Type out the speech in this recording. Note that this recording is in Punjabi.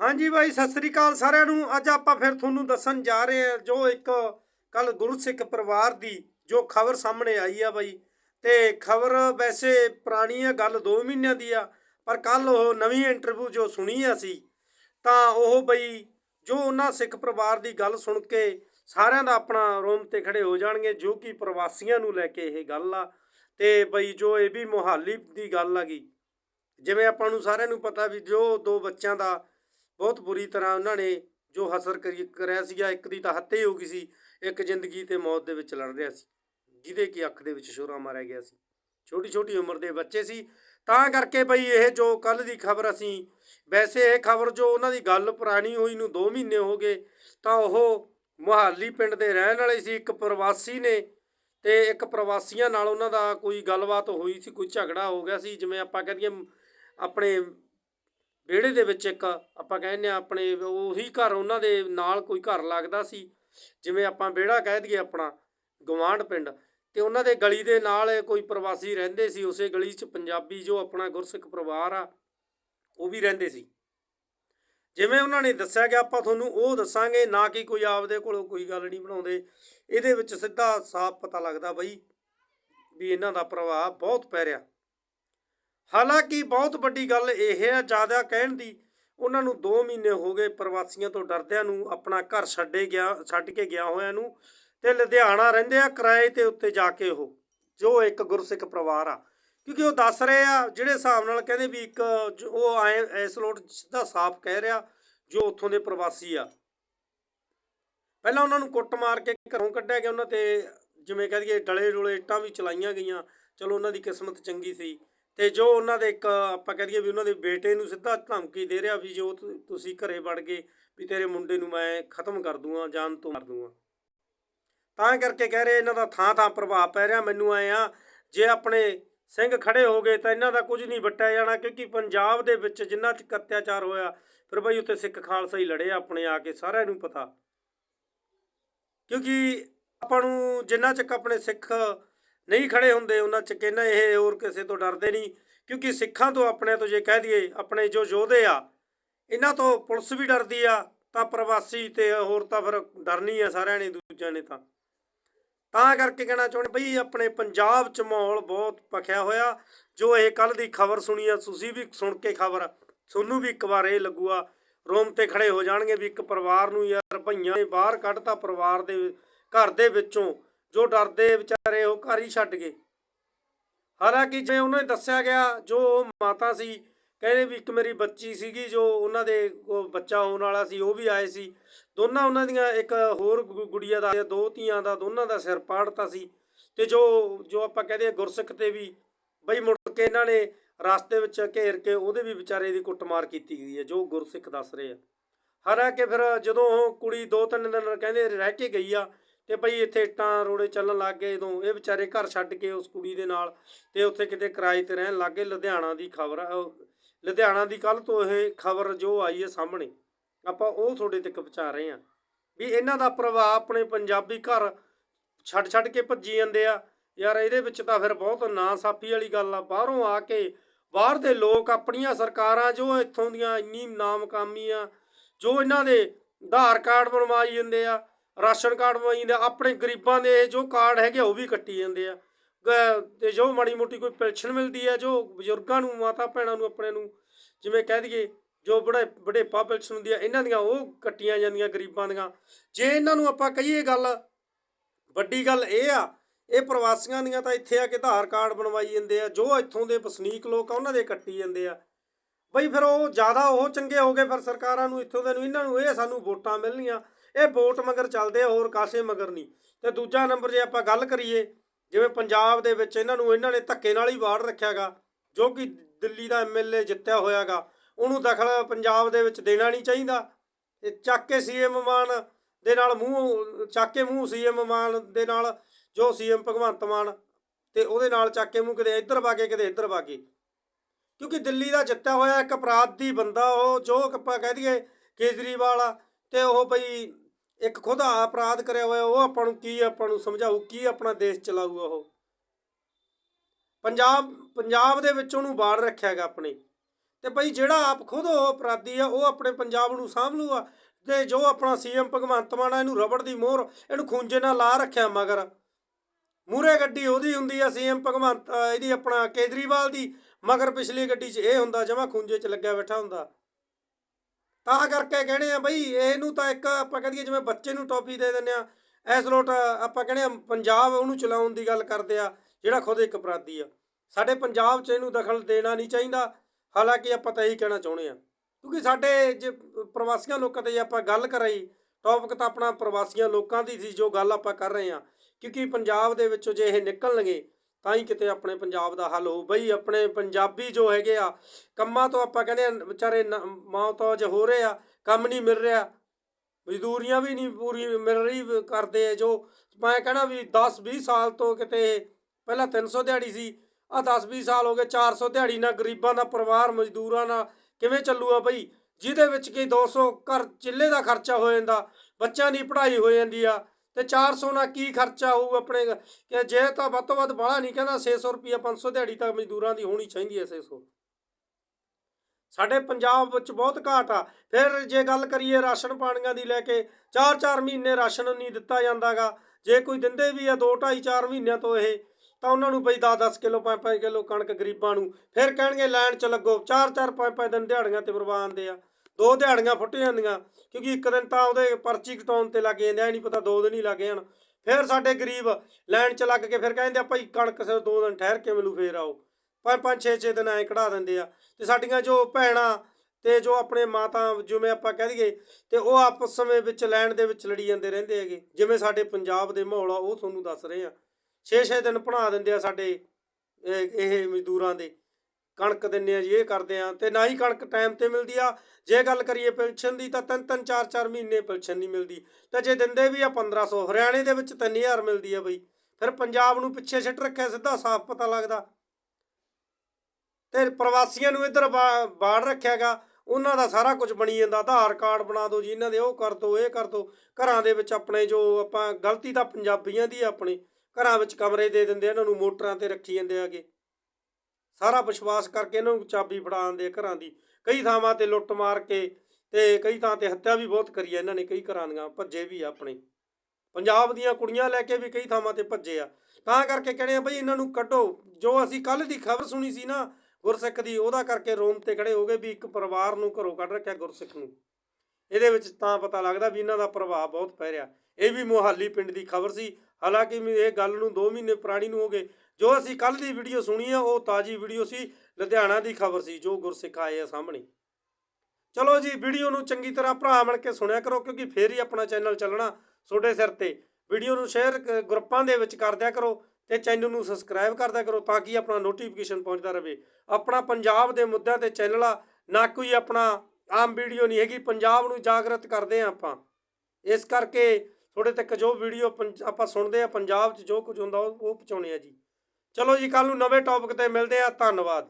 ਹਾਂਜੀ ਬਾਈ, ਸਤਿ ਸ੍ਰੀ ਅਕਾਲ ਸਾਰਿਆਂ ਨੂੰ। ਅੱਜ ਆਪਾਂ ਫਿਰ ਤੁਹਾਨੂੰ ਦੱਸਣ ਜਾ ਰਹੇ ਹਾਂ ਜੋ ਇੱਕ ਕੱਲ ਗੁਰਸਿੱਖ ਪਰਿਵਾਰ ਦੀ ਜੋ ਖਬਰ ਸਾਹਮਣੇ ਆਈ ਆ ਬਾਈ। ਤੇ ਖਬਰ ਵੈਸੇ ਪੁਰਾਣੀ ਆ, ਗੱਲ 2 ਮਹੀਨਿਆਂ ਦੀ ਆ, ਪਰ ਕੱਲ ਉਹ ਨਵੀਂ ਇੰਟਰਵਿਊ ਜੋ ਸੁਣੀ ਆ ਸੀ ਤਾਂ ਉਹ ਬਈ ਜੋ ਉਹਨਾਂ ਸਿੱਖ ਪਰਿਵਾਰ ਦੀ ਗੱਲ ਸੁਣ ਕੇ ਸਾਰਿਆਂ ਦਾ ਆਪਣਾ ਰੋਮ ਤੇ ਖੜੇ ਹੋ ਜਾਣਗੇ, ਜੋ ਕਿ ਪ੍ਰਵਾਸੀਆਂ ਨੂੰ ਲੈ ਕੇ ਇਹ ਗੱਲ ਆ। ਤੇ ਬਈ ਜੋ ਇਹ ਵੀ ਮੁਹਾਲੀ ਦੀ ਗੱਲ ਆ ਗਈ ਜਿਵੇਂ ਆਪਾਂ ਨੂੰ ਸਾਰਿਆਂ ਨੂੰ ਪਤਾ ਵੀ ਜੋ ਦੋ ਬੱਚਿਆਂ ਦਾ ਬਹੁਤ ਬੁਰੀ ਤਰ੍ਹਾਂ ਉਹਨਾਂ ਨੇ ਜੋ ਹਸਰ ਕਰੀ- ਕਰਿਆ ਸੀਗਾ, ਇੱਕ ਦੀ ਤਾਂ ਹੱਤੇ ਹੀ ਹੋ ਗਈ ਸੀ, ਇੱਕ ਜ਼ਿੰਦਗੀ ਤੇ ਮੌਤ ਦੇ ਵਿੱਚ ਲੜ ਰਿਹਾ ਸੀ, ਜਿਹਦੇ ਕਿ ਅੱਖ ਦੇ ਵਿੱਚ ਛੋਰਾ ਮਾਰਿਆ ਗਿਆ ਸੀ। ਛੋਟੀ ਛੋਟੀ ਉਮਰ ਦੇ ਬੱਚੇ ਸੀ। ਤਾਂ ਕਰਕੇ ਬਈ ਇਹ ਜੋ ਕੱਲ ਦੀ ਖਬਰ ਅਸੀਂ, ਵੈਸੇ ਇਹ ਖਬਰ ਜੋ ਉਹਨਾਂ ਦੀ ਗੱਲ ਪੁਰਾਣੀ ਹੋਈ ਨੂੰ 2 ਮਹੀਨੇ ਹੋ ਗਏ, ਤਾਂ ਉਹ ਮੁਹਾਲੀ ਪਿੰਡ ਦੇ ਰਹਿਣ ਵਾਲੇ ਸੀ, ਇੱਕ ਪ੍ਰਵਾਸੀ ਨੇ ਤੇ ਇੱਕ ਪ੍ਰਵਾਸੀਆਂ ਨਾਲ ਉਹਨਾਂ ਦਾ ਕੋਈ ਗੱਲਬਾਤ ਹੋਈ ਸੀ, ਕੋਈ ਝਗੜਾ ਹੋ ਗਿਆ ਸੀ, ਜਿਵੇਂ ਆਪਾਂ ਕਹ ਦਈਏ, ਆਪਣੇ ਵਿਹੜੇ ਦੇ ਵਿੱਚ ਇੱਕ ਆਪਾਂ ਕਹਿੰਦੇ ਆ ਆਪਣੇ ਉਹੀ ਘਰ ਉਹਨਾਂ ਦੇ ਨਾਲ ਕੋਈ ਘਰ ਲੱਗਦਾ ਸੀ, ਜਿਵੇਂ ਆਪਾਂ ਵਿਹੜਾ ਕਹਿ ਦਈਏ ਆਪਣਾ ਗਵਾਂਢ ਪਿੰਡ, ਤੇ ਉਹਨਾਂ ਦੇ ਗਲੀ ਦੇ ਨਾਲ ਕੋਈ ਪ੍ਰਵਾਸੀ ਰਹਿੰਦੇ ਸੀ, ਉਸੇ ਗਲੀ 'ਚ ਪੰਜਾਬੀ ਜੋ ਆਪਣਾ ਗੁਰਸਿੱਖ ਪਰਿਵਾਰ ਆ, ਉਹ ਵੀ ਰਹਿੰਦੇ ਸੀ। ਜਿਵੇਂ ਉਹਨਾਂ ਨੇ ਦੱਸਿਆ ਗਿਆ, ਆਪਾਂ ਤੁਹਾਨੂੰ ਉਹ ਦੱਸਾਂਗੇ, ਨਾ ਕਿ ਕੋਈ ਆਪਦੇ ਕੋਲੋਂ ਕੋਈ ਗੱਲ ਨਹੀਂ ਬਣਾਉਂਦੇ, ਇਹਦੇ ਵਿੱਚ ਸਿੱਧਾ ਸਾਫ਼ ਪਤਾ ਲੱਗਦਾ ਬਈ ਵੀ ਇਹਨਾਂ ਦਾ ਪ੍ਰਭਾਵ ਬਹੁਤ ਪੈ ਰਿਹਾ। ਹਾਲਾਂਕਿ ਬਹੁਤ ਵੱਡੀ ਗੱਲ ਇਹ ਹੈ ਜ਼ਿਆਦਾ ਕਹਿਣ ਦੀ, ਉਹਨਾਂ ਨੂੰ 2 ਮਹੀਨੇ ਹੋ ਗਏ ਪ੍ਰਵਾਸੀਆਂ ਤੋਂ ਡਰਦਿਆਂ ਨੂੰ ਆਪਣਾ ਘਰ ਛੱਡੇ ਗਿਆ, ਛੱਡ ਕੇ ਗਿਆ ਹੋਇਆਂ ਨੂੰ ਤੇ ਲੁਧਿਆਣਾ ਰਹਿੰਦੇ ਆ ਕਿਰਾਏ ਤੇ ਉੱਤੇ ਜਾ ਕੇ ਉਹ, ਜੋ ਇੱਕ ਗੁਰਸਿੱਖ ਪਰਿਵਾਰ ਆ। ਕਿਉਂਕਿ ਉਹ ਦੱਸ ਰਹੇ ਆ, ਜਿਹੜੇ ਹਿਸਾਬ ਨਾਲ ਕਹਿੰਦੇ ਵੀ ਇੱਕ ਜੋ ਉਹ ਆਏ, ਇਸ ਲੋਟ ਸਿੱਧਾ ਸਾਫ਼ ਕਹਿ ਰਿਹਾ ਜੋ ਉੱਥੋਂ ਦੇ ਪ੍ਰਵਾਸੀ ਆ। ਪਹਿਲਾਂ ਉਹਨਾਂ ਨੂੰ ਕੁੱਟ ਮਾਰ ਕੇ ਘਰੋਂ ਕੱਢਿਆ ਗਿਆ ਉਹਨਾਂ ਤੇ, ਜਿਵੇਂ ਕਹਿ ਦਈਏ ਡਲੇ ਡੋਲੇ ਇੱਟਾਂ ਵੀ ਚਲਾਈਆਂ ਗਈਆਂ, ਚਲੋ ਉਹਨਾਂ ਦੀ ਕਿਸਮਤ ਚੰਗੀ ਸੀ। ਤੇ ਜੋ ਉਹਨਾਂ ਦੇ ਇੱਕ, ਆਪਾਂ ਕਹਿ ਦਈਏ ਵੀ ਉਹਨਾਂ ਦੇ ਬੇਟੇ ਨੂੰ ਸਿੱਧਾ ਧਮਕੀ ਦੇ ਰਿਹਾ ਵੀ ਜੋ ਤੁਸੀਂ ਘਰੇ ਵੜ ਗਏ ਵੀ ਤੇਰੇ ਮੁੰਡੇ ਨੂੰ ਮੈਂ ਖਤਮ ਕਰ ਦੂੰਗਾ, ਜਾਨ ਤੋਂ ਮਾਰ ਦੂੰਗਾ। ਤਾਂ ਕਰਕੇ ਕਹਿ ਰਹੇ ਇਹਨਾਂ ਦਾ ਥਾਂ ਥਾਂ ਪ੍ਰਭਾਵ ਪੈ ਰਿਹਾ, ਮੈਨੂੰ ਆਏ ਆ, ਜੇ ਆਪਣੇ ਸਿੰਘ ਖੜੇ ਹੋ ਗਏ ਤਾਂ ਇਹਨਾਂ ਦਾ ਕੁਝ ਨਹੀਂ ਵੱਟਿਆ ਜਾਣਾ, ਕਿਉਂਕਿ ਪੰਜਾਬ ਦੇ ਵਿੱਚ ਜਿੰਨਾ ਚ ਅਤਿਆਚਾਰ ਹੋਇਆ, ਫਿਰ ਬਈ ਉੱਥੇ ਸਿੱਖ ਖਾਲਸਾ ਹੀ ਲੜੇ ਆਪਣੇ ਆ ਕੇ, ਸਾਰਿਆਂ ਨੂੰ ਪਤਾ। ਕਿਉਂਕਿ ਆਪਾਂ ਨੂੰ ਜਿੰਨਾ ਚੱਕ ਆਪਣੇ ਸਿੱਖ ਨਹੀਂ ਖੜੇ ਹੁੰਦੇ, ਉਹਨਾਂ ਚ ਕਹਿੰਦਾ ਇਹ ਹੋਰ ਕਿਸੇ ਤੋਂ ਡਰਦੇ ਨਹੀਂ, ਕਿਉਂਕਿ ਸਿੱਖਾਂ ਤੋਂ ਆਪਣੇ ਤੋਂ ਜੇ ਕਹਿ ਦਈਏ, ਆਪਣੇ ਜੋ ਯੋਧੇ ਆ, ਇਹਨਾਂ ਤੋਂ ਪੁਲਿਸ ਵੀ ਡਰਦੀ ਆ, ਤਾਂ ਪ੍ਰਵਾਸੀ ਤੇ ਹੋਰ ਤਾਂ ਫਿਰ ਡਰਨੀ ਆ ਸਾਰਿਆਂ ਨੇ, ਦੂਜਿਆਂ ਨੇ ਤਾਂ। ਤਾਂ ਕਰਕੇ ਕਹਿਣਾ ਚਾਹੁੰਦੇ ਬਈ ਆਪਣੇ ਪੰਜਾਬ 'ਚ ਮਾਹੌਲ ਬਹੁਤ ਪਖਿਆ ਹੋਇਆ, ਜੋ ਇਹ ਕੱਲ ਦੀ ਖਬਰ ਸੁਣੀ ਆ, ਤੁਸੀਂ ਵੀ ਸੁਣ ਕੇ ਖਬਰ, ਤੁਹਾਨੂੰ ਵੀ ਇੱਕ ਵਾਰ ਇਹ ਲੱਗੂਗਾ ਰੋਮ ਤੇ ਖੜੇ ਹੋ ਜਾਣਗੇ ਵੀ ਇੱਕ ਪਰਿਵਾਰ ਨੂੰ ਯਾਰ, ਭਈਆਂ ਨੇ ਬਾਹਰ ਕੱਢਤਾ ਪਰਿਵਾਰ ਦੇ, ਘਰ ਦੇ ਵਿੱਚੋਂ। ਜੋ ਡਰਦੇ ਵਿਚਾਰੇ ਉਹ ਘਰ ਹੀ ਛੱਡ ਗਏ। ਹਾਲਾਂਕਿ ਜੇ ਉਹਨਾਂ ਨੇ ਦੱਸਿਆ ਗਿਆ, ਜੋ ਉਹ ਮਾਤਾ ਸੀ, ਕਹਿੰਦੇ ਵੀ ਇੱਕ ਮੇਰੀ ਬੱਚੀ ਸੀਗੀ, ਜੋ ਉਹਨਾਂ ਦੇ ਬੱਚਾ ਹੋਣ ਵਾਲਾ ਸੀ, ਉਹ ਵੀ ਆਏ ਸੀ। ਦੋਨਾਂ ਉਹਨਾਂ ਦੀਆਂ ਇੱਕ ਹੋਰ ਗੁ- ਗੁੜੀਆ ਦਾ, ਦੋ ਧੀਆਂ ਦਾ, ਦੋਨਾਂ ਦਾ ਸਿਰ ਪਾੜਤਾ ਸੀ। ਤੇ ਜੋ ਜੋ ਆਪਾਂ ਕਹਦੇ ਗੁਰਸਿੱਖ ਤੇ ਵੀ, ਬਈ ਮੁੜ ਕੇ ਇਹਨਾਂ ਨੇ ਰਸਤੇ ਵਿੱਚ ਘੇਰ ਕੇ ਉਹਦੇ ਵੀ ਵਿਚਾਰੇ ਦੀ ਕੁੱਟਮਾਰ ਕੀਤੀ ਗਈ ਹੈ, ਜੋ ਗੁਰਸਿੱਖ ਦੱਸ ਰਹੇ ਆ। ਹਾਲਾਂਕਿ ਫਿਰ ਜਦੋਂ ਉਹ ਕੁੜੀ ਦੋ ਤਿੰਨ ਦਿਨ ਕਹਿੰਦੇ ਰਹਿ ਕੇ ਗਈ ਆ ਤੇ ਭਈ ਇੱਥੇ ਇੱਟਾਂ ਰੋੜੇ ਚੱਲਣ ਲੱਗ ਗਏ ਜਦੋਂ ਇਹ ਵਿਚਾਰੇ ਘਰ ਛੱਡ ਕੇ ਉਸ ਕੁੜੀ ਦੇ ਨਾਲ ਤੇ ਉੱਥੇ ਕਿਤੇ ਕਿਰਾਏ ਤੇ ਰਹਿਣ ਲੱਗ ਗਏ। ਲੁਧਿਆਣਾ ਦੀ ਖਬਰ ਲੁਧਿਆਣਾ ਦੀ ਕੱਲ ਤੋਂ ਇਹ ਖਬਰ ਜੋ ਆਈ ਹੈ ਸਾਹਮਣੇ, ਆਪਾਂ ਉਹ ਤੁਹਾਡੇ ਤੱਕ ਪਹੁੰਚਾ ਰਹੇ ਹਾਂ ਵੀ ਇਹਨਾਂ ਦਾ ਪ੍ਰਭਾਵ ਆਪਣੇ ਪੰਜਾਬੀ ਘਰ ਛੱਡ ਛੱਡ ਕੇ ਭੱਜੀ ਜਾਂਦੇ ਆ। ਯਾਰ ਇਹਦੇ ਵਿੱਚ ਤਾਂ ਫਿਰ ਬਹੁਤ ਨਾਸਾਫ਼ੀ ਵਾਲੀ ਗੱਲ ਆ। ਬਾਹਰੋਂ ਆ ਕੇ ਬਾਹਰ ਦੇ ਲੋਕ ਆਪਣੀਆਂ ਸਰਕਾਰਾਂ ਜੋ ਇੱਥੋਂ ਦੀਆਂ ਇੰਨੀ ਨਾਮਕਾਮੀ ਆ ਜੋ ਇਹਨਾਂ ਦੇ ਆਧਾਰ ਕਾਰਡ ਬਣਵਾਈ ਜਾਂਦੇ ਆ ਰਾਸ਼ਨ ਕਾਰਡ ਬਣਵਾਈ ਜਾਂਦੇ ਆਪਣੇ ਗਰੀਬਾਂ ਦੇ ਜੋ ਕਾਰਡ ਹੈਗੇ ਉਹ ਵੀ ਕੱਟੀ ਜਾਂਦੇ ਆ। ਗ- ਤੇ ਜੋ ਮਾੜੀ ਮੋਟੀ ਕੋਈ ਪੈਨਸ਼ਨ ਮਿਲਦੀ ਹੈ ਜੋ ਬਜ਼ੁਰਗਾਂ ਨੂੰ, ਮਾਤਾ ਭੈਣਾਂ ਨੂੰ, ਆਪਣੇ ਨੂੰ, ਜਿਵੇਂ ਕਹਿ ਦਈਏ, ਜੋ ਬੜੇ ਬੜੇ ਪੈਨਸ਼ਨ ਹੁੰਦੀ ਆ, ਇਹਨਾਂ ਦੀਆਂ ਉਹ ਕੱਟੀਆਂ ਜਾਂਦੀਆਂ ਗਰੀਬਾਂ ਦੀਆਂ। ਜੇ ਇਹਨਾਂ ਨੂੰ ਆਪਾਂ ਕਹੀਏ ਗੱਲ, ਵੱਡੀ ਗੱਲ ਇਹ ਆ, ਇਹ ਪ੍ਰਵਾਸੀਆਂ ਦੀਆਂ ਤਾਂ ਇੱਥੇ ਆ ਕੇ ਆਧਾਰ ਕਾਰਡ ਬਣਵਾਈ ਜਾਂਦੇ ਆ, ਜੋ ਇੱਥੋਂ ਦੇ ਵਸਨੀਕ ਲੋਕ ਆ, ਉਹਨਾਂ ਦੇ ਕੱਟੀ ਜਾਂਦੇ ਆ। ਬਈ ਫਿਰ ਉਹ ਜ਼ਿਆਦਾ ਉਹ ਚੰਗੇ ਹੋ ਗਏ, ਫਿਰ ਸਰਕਾਰਾਂ ਨੂੰ, ਇੱਥੋਂ ਦੇ ਨੂੰ, ਇਹਨਾਂ ਨੂੰ ਇਹ ਸਾਨੂੰ ਵੋਟਾਂ ਮਿਲਣੀਆਂ। ਇਹ ਵੋਟ ਮਗਰ ਚੱਲਦੇ ਆ, ਹੋਰ ਕਾਸੇ ਮਗਰ ਨਹੀਂ। ਤੇ ਦੂਜਾ ਨੰਬਰ ਜੇ ਆਪਾਂ ਗੱਲ ਕਰੀਏ, ਜਿਵੇਂ ਪੰਜਾਬ ਦੇ ਵਿੱਚ ਇਹਨਾਂ ਨੂੰ ਇਹਨਾਂ ਨੇ ਧੱਕੇ ਨਾਲ ਹੀ ਬਾਹਰ ਰੱਖਿਆਗਾ, ਜੋ ਕਿ ਦਿੱਲੀ ਦਾ ਐਮਐਲਏ ਜਿੱਤਿਆ ਹੋਇਆਗਾ, ਉਹਨੂੰ ਦਖਲ ਪੰਜਾਬ ਦੇ ਵਿੱਚ ਦੇਣਾ ਨਹੀਂ ਚਾਹੀਦਾ। ਇਹ ਚੱਕ ਕੇ ਸੀਐਮ ਮਾਨ ਦੇ ਨਾਲ ਮੂੰਹ, ਚੱਕ ਕੇ ਮੂੰਹ ਸੀਐਮ ਮਾਨ ਦੇ ਨਾਲ, ਜੋ ਸੀਐਮ ਭਗਵੰਤ ਮਾਨ, ਤੇ ਉਹਦੇ ਨਾਲ ਚੱਕ ਕੇ ਮੂੰਹ ਕਿਤੇ ਇੱਧਰ ਵਾਗੇ ਕਿਤੇ ਇੱਧਰ ਵਾਗੇ ਕਿਉਂਕਿ ਦਿੱਲੀ ਦਾ ਜਿੱਤਿਆ ਹੋਇਆ ਇੱਕ ਅਪਰਾਧੀ ਬੰਦਾ ਉਹ, ਜੋ ਆਪਾਂ ਕਹਿ ਦਈਏ ਕੇਜਰੀਵਾਲ ਆ, ਤੇ ਉਹ ਬਈ ਇੱਕ ਖੁਦ ਅਪਰਾਧ ਕਰਿਆ ਹੋਇਆ, ਉਹ ਆਪਾਂ ਨੂੰ ਕੀ ਆਪਾਂ ਨੂੰ ਸਮਝਾਊ, ਕੀ ਆਪਣਾ ਦੇਸ਼ ਚਲਾਊਗਾ ਉਹ? ਪੰਜਾਬ ਪੰਜਾਬ ਦੇ ਵਿੱਚ ਉਹਨੂੰ ਬਾੜ ਰੱਖਿਆਗਾ ਆਪਣੇ। ਤੇ ਬਈ ਜਿਹੜਾ ਆਪ ਖੁਦ ਉਹ ਅਪਰਾਧੀ ਆ, ਉਹ ਆਪਣੇ ਪੰਜਾਬ ਨੂੰ ਸਾਂਭ ਲੂਗਾ ਤੇ ਜੋ ਆਪਣਾ ਸੀਐਮ ਭਗਵੰਤ ਮਾਨ ਆ, ਇਹਨੂੰ ਰਬੜ ਦੀ ਮੋਹਰ, ਇਹਨੂੰ ਖੂੰਜੇ ਨਾਲ ਲਾ ਰੱਖਿਆ ਮਗਰ। ਮੂਰੇ ਗੱਡੀ ਉਹਦੀ ਹੁੰਦੀ ਆ, ਸੀਐਮ ਭਗਵੰਤ ਇਹਦੀ ਆਪਣਾ ਕੇਜਰੀਵਾਲ ਦੀ, ਮਗਰ ਪਿਛਲੀ ਗੱਡੀ 'ਚ ਇਹ ਹੁੰਦਾ, ਜਮਾ ਖੂੰਜੇ 'ਚ ਲੱਗਿਆ ਬੈਠਾ ਹੁੰਦਾ। ਤਾਂ ਕਰਕੇ ਕਹਿੰਦੇ ਆ ਬਈ, ਇਹਨੂੰ ਤਾਂ ਇੱਕ ਆਪਾਂ ਕਹਦੇ ਜਿਵੇਂ ਬੱਚੇ ਨੂੰ ਟੋਪੀ ਦੇ ਦਿੰਦੇ ਆ, ਐਸ ਲੋਟ ਆਪਾਂ ਕਹਿੰਦੇ ਆ ਪੰਜਾਬ ਉਹਨੂੰ ਚਲਾਉਣ ਦੀ ਗੱਲ ਕਰਦੇ ਆ, ਜਿਹੜਾ ਖੁਦ ਇੱਕ ਅਪਰਾਧੀ ਆ। ਸਾਡੇ ਪੰਜਾਬ 'ਚ ਇਹਨੂੰ ਦਖਲ ਦੇਣਾ ਨਹੀਂ ਚਾਹੀਦਾ, ਹਾਲਾਂਕਿ ਆਪਾਂ ਤਾਂ ਇਹੀ ਕਹਿਣਾ ਚਾਹੁੰਦੇ ਆ। ਕਿਉਂਕਿ ਸਾਡੇ ਜੇ ਪ੍ਰਵਾਸੀਆਂ ਲੋਕਾਂ ਤੇ ਜੇ ਆਪਾਂ ਗੱਲ ਕਰਾਈ ਟੌਪਿਕ ਤਾਂ ਆਪਣਾ ਪ੍ਰਵਾਸੀਆਂ ਲੋਕਾਂ ਦੀ ਸੀ ਜੋ ਗੱਲ ਆਪਾਂ ਕਰ ਰਹੇ ਆ, ਕਿਉਂਕਿ ਪੰਜਾਬ ਦੇ ਵਿੱਚੋਂ ਜੇ ਇਹ ਨਿਕਲਣਗੇ ਤਾਂ ਹੀ ਕਿਤੇ ਆਪਣੇ ਪੰਜਾਬ ਦਾ ਹੱਲ ਹੋ ਬਈ ਆਪਣੇ ਪੰਜਾਬੀ ਜੋ ਹੈਗੇ ਆ, ਕੰਮਾਂ ਤੋਂ ਆਪਾਂ ਕਹਿੰਦੇ ਆ, ਵਿਚਾਰੇ ਨ- ਮੌਤਾਜ ਹੋ ਰਹੇ ਆ, ਕੰਮ ਨਹੀਂ ਮਿਲ ਰਿਹਾ। ਮਜ਼ਦੂਰੀਆਂ ਵੀ ਨਹੀਂ ਪੂਰੀ ਮਿਲ ਰਹੀ ਕਰਦੇ ਆ ਜੋ। ਮੈਂ ਕਹਿਣਾ ਵੀ 10 20 ਸਾਲ ਤੋਂ ਕਿਤੇ ਪਹਿਲਾਂ 300 ਦਿਹਾੜੀ ਸੀ ਆ 10 20 ਸਾਲ ਹੋ ਗਏ 400 ਦਿਹਾੜੀ ਨਾਲ ਗਰੀਬਾਂ ਦਾ ਪਰਿਵਾਰ, ਮਜ਼ਦੂਰਾਂ ਨਾਲ ਕਿਵੇਂ ਚੱਲੂਗਾ ਬਈ? ਜਿਹਦੇ ਵਿੱਚ ਕਿ 200 ਘਰ ਚਿੱਲੇ ਦਾ ਖਰਚਾ ਹੋ ਜਾਂਦਾ, ਬੱਚਿਆਂ ਦੀ ਪੜ੍ਹਾਈ ਹੋ ਜਾਂਦੀ ਆ ਤੇ 400 ਨਾਲ ਕੀ ਖਰਚਾ ਹੋਊ ਆਪਣੇ ਕਿ ਜੇ ਤਾਂ ਵੱਧ ਤੋਂ ਵੱਧ ਬਾਹਲਾ ਨਹੀਂ, ਕਹਿੰਦਾ 600 ਰੁਪਿਆ 500 ਦਿਹਾੜੀ ਤਾਂ ਮਜ਼ਦੂਰਾਂ ਦੀ ਹੋਣੀ ਚਾਹੀਦੀ ਐ 600 ਸਾਡੇ ਪੰਜਾਬ ਵਿੱਚ ਬਹੁਤ ਘਾਟ ਆ। ਫਿਰ ਜੇ ਗੱਲ ਕਰੀਏ ਰਾਸ਼ਨ ਪਾਣੀਆਂ ਦੀ ਲੈ ਕੇ 4-4 ਮਹੀਨੇ ਰਾਸ਼ਨ ਨਹੀਂ ਦਿੱਤਾ ਜਾਂਦਾਗਾ। ਜੇ ਕੋਈ ਦਿੰਦੇ ਵੀ ਆ 2 2.5 4 ਮਹੀਨਿਆਂ ਤੋਂ ਇਹ, ਤਾਂ ਉਹਨਾਂ ਨੂੰ ਬਈ 10-10 ਕਿਲੋ 5-5 ਕਿਲੋ ਕਣਕ ਗਰੀਬਾਂ ਨੂੰ। ਫਿਰ ਕਹਿਣਗੇ, ਲਾਈਨ 'ਚ ਲੱਗੋ। 4-4 5-5 ਦਿਨ ਦਿਹਾੜੀਆਂ ਤੇ ਬਰਬਾਦ ਆ। ਦੋ ਦਿਹਾੜੀਆਂ ਫੁੱਟ ਜਾਂਦੀਆਂ, ਕਿਉਂਕਿ ਇੱਕ ਦਿਨ ਤਾਂ ਉਹਦੇ ਪਰਚੀ ਕਟਾਉਣ ਤੇ ਲੱਗ ਜਾਂਦੇ ਆ ਨਹੀਂ ਪਤਾ ਦੋ ਦਿਨ ਹੀ ਲੱਗ ਜਾਣ। ਫਿਰ ਸਾਡੇ ਗਰੀਬ ਲਾਈਨ 'ਚ ਲੱਗ ਕੇ ਫਿਰ ਕਹਿੰਦੇ ਆ ਭਾਈ ਕਣਕ ਸਿਰ ਦੋ ਦਿਨ ਠਹਿਰ ਕੇ ਮਿਲੂ, ਫੇਰ ਆਓ। ਪੰਜ ਪੰਜ, ਛੇ ਛੇ ਦਿਨ ਐ ਕਢਾ ਦਿੰਦੇ ਆ। ਤੇ ਸਾਡੀਆਂ ਜੋ ਭੈਣਾਂ ਤੇ ਜੋ ਆਪਣੇ ਮਾਤਾ, ਜਿਵੇਂ ਆਪਾਂ ਕਹਿ ਦਈਏ, ਤੇ ਉਹ ਆਪਸ ਸਮੇਂ ਵਿੱਚ ਲੈਣ ਦੇ ਵਿੱਚ ਲੜੀ ਜਾਂਦੇ ਰਹਿੰਦੇ ਹੈਗੇ। ਜਿਵੇਂ ਸਾਡੇ ਪੰਜਾਬ ਦੇ ਮਾਹੌਲ ਆ, ਉਹ ਤੁਹਾਨੂੰ ਦੱਸ ਰਹੇ ਆ। 6-6 ਦਿਨ ਬਣਾ ਦਿੰਦੇ ਆ ਸਾਡੇ ਇਹ ਮਜ਼ਦੂਰਾਂ ਦੇ। ਕਣਕ ਦਿੰਦੇ ਆ ਜੀ, ਇਹ ਕਰਦੇ ਆ ਤੇ ਨਾ ਹੀ ਕਣਕ ਟਾਈਮ ਤੇ ਮਿਲਦੀ ਆ। ਜੇ ਗੱਲ ਕਰੀਏ ਪੈਨਸ਼ਨ ਦੀ ਤਾਂ ਤਿੰਨ ਤਿੰਨ ਚਾਰ ਚਾਰ ਮਹੀਨੇ ਪੈਨਸ਼ਨ ਨਹੀਂ ਮਿਲਦੀ। ਤੇ ਜੇ ਦਿੰਦੇ ਵੀ ਆ 1500 ਹਰਿਆਣੇ ਦੇ ਵਿੱਚ 3000 ਮਿਲਦੀ ਆ ਬਈ। ਫਿਰ ਪੰਜਾਬ ਨੂੰ ਪਿੱਛੇ ਛੱਡ ਰੱਖਿਆ ਸਿੱਧਾ, ਸਾਫ਼ ਪਤਾ ਲੱਗਦਾ। ਤੇ ਪ੍ਰਵਾਸੀਆਂ ਨੂੰ ਇੱਧਰ ਬਾ- ਬਾੜ ਰੱਖਿਆਗਾ। ਉਹਨਾਂ ਦਾ ਸਾਰਾ ਕੁਝ ਬਣੀ ਜਾਂਦਾ। ਆਧਾਰ ਕਾਰਡ ਬਣਾ ਦਿਓ ਜੀ, ਇਹਨਾਂ ਦੇ ਉਹ ਕਰ ਦਿਓ ਇਹ ਕਰ ਦਿਓ ਘਰਾਂ ਦੇ ਵਿੱਚ ਆਪਣੇ ਜੋ ਆਪਾਂ, ਗਲਤੀ ਤਾਂ ਪੰਜਾਬੀਆਂ ਦੀ ਆ ਆਪਣੀ। ਘਰਾਂ ਵਿੱਚ ਕਮਰੇ ਦੇ ਦਿੰਦੇ ਇਹਨਾਂ ਨੂੰ ਮੋਟਰਾਂ ਤੇ ਰੱਖੀ ਜਾਂਦੇ ਆਗੇ। ਸਾਰਾ ਵਿਸ਼ਵਾਸ ਕਰਕੇ ਇਹਨਾਂ ਨੂੰ ਚਾਬੀ ਫੜਾ ਦਿੰਦੇ ਆ ਘਰਾਂ ਦੀ। ਕਈ ਥਾਵਾਂ ਤੇ ਲੁੱਟ ਮਾਰ ਕੇ ਤੇ ਕਈ ਥਾਂ ਤੇ ਹੱਤਿਆ ਵੀ ਬਹੁਤ ਕਰੀ ਹੈ ਇਹਨਾਂ ਨੇ, ਕਈ ਘਰਾਂ ਦੀਆਂ ਭੱਜੇ ਵੀ ਆ ਆਪਣੇ। ਪੰਜਾਬ ਦੀਆਂ ਕੁੜੀਆਂ ਲੈ ਕੇ ਵੀ ਕਈ ਥਾਵਾਂ ਤੇ ਭੱਜੇ ਆ। ਤਾਂ ਕਰਕੇ ਕਹਿੰਦੇ ਆ ਬਈ ਇਹਨਾਂ ਨੂੰ ਕੱਢੋ। ਜੋ ਅਸੀਂ ਕੱਲ ਦੀ ਖਬਰ ਸੁਣੀ ਸੀ ਨਾ ਗੁਰਸਿੱਖ ਦੀ, ਉਹਦਾ ਕਰਕੇ ਰੋਮ ਤੇ ਖੜੇ ਹੋ ਗਏ ਵੀ ਇੱਕ ਪਰਿਵਾਰ ਨੂੰ ਘਰੋਂ ਕੱਢ ਰੱਖਿਆ ਗੁਰਸਿੱਖ ਨੂੰ। ਇਹਦੇ ਵਿੱਚ ਤਾਂ ਪਤਾ ਲੱਗਦਾ ਵੀ ਇਹਨਾਂ ਦਾ ਪ੍ਰਭਾਵ ਬਹੁਤ ਪੈ ਰਿਹਾ। ਇਹ ਵੀ ਮੋਹਾਲੀ ਪਿੰਡ ਦੀ ਖਬਰ ਸੀ। ਹਾਲਾਂਕਿ ਵੀ ਇਹ ਗੱਲ ਨੂੰ 2 ਮਹੀਨੇ ਪੁਰਾਣੀ ਨੂੰ ਹੋ ਗਏ। ਜੋ ਅਸੀਂ ਕੱਲ ਦੀ ਵੀਡੀਓ ਸੁਣੀ ਆ, ਉਹ ਤਾਜੀ ਵੀਡੀਓ ਸੀ, ਲੁਧਿਆਣਾ ਦੀ ਖਬਰ ਸੀ, ਜੋ ਗੁਰਸਿੱਖ ਆਏ ਆ ਸਾਹਮਣੇ। ਚਲੋ ਜੀ, ਵੀਡੀਓ ਨੂੰ ਚੰਗੀ ਤਰ੍ਹਾਂ ਭਰਾ ਮਿਲ ਕੇ ਸੁਣਿਆ ਕਰੋ, ਕਿਉਂਕਿ ਫੇਰ ਹੀ ਆਪਣਾ ਚੈਨਲ ਚੱਲਣਾ ਤੁਹਾਡੇ ਸਿਰ ਤੇ। ਵੀਡੀਓ ਨੂੰ ਸ਼ੇਅਰ ਗਰੁੱਪਾਂ ਦੇ ਵਿੱਚ ਕਰਦਿਆ ਕਰੋ ਤੇ ਚੈਨਲ ਨੂੰ ਸਬਸਕ੍ਰਾਈਬ ਕਰਦਿਆ ਕਰੋ, ਤਾਂ ਕਿ ਆਪਣਾ ਨੋਟੀਫਿਕੇਸ਼ਨ ਪਹੁੰਚਦਾ ਰਹੇ। ਆਪਣਾ ਪੰਜਾਬ ਦੇ ਮੁੱਦਿਆਂ ਤੇ ਚੈਨਲ ਆ, ਨਾ ਕੋਈ ਆਪਣਾ ਆਮ ਵੀਡੀਓ ਨਹੀਂ ਹੈਗੀ, ਪੰਜਾਬ ਨੂੰ ਜਾਗਰਤ ਕਰਦੇ ਆ ਆਪਾਂ। ਇਸ ਕਰਕੇ ਤੁਹਾਡੇ ਤੱਕ ਜੋ ਵੀਡੀਓ ਆਪਾਂ ਸੁਣਦੇ ਆ, ਪੰਜਾਬ 'ਚ ਜੋ ਕੁਝ ਹੁੰਦਾ, ਉਹ ਉਹ ਪਹੁੰਚਾਉਣੇ ਆ ਜੀ। ਚਲੋ ਜੀ ਕੱਲ ਨੂੰ ਨਵੇਂ ਟੌਪਿਕ ਤੇ ਮਿਲਦੇ ਆ ਧੰਨਵਾਦ।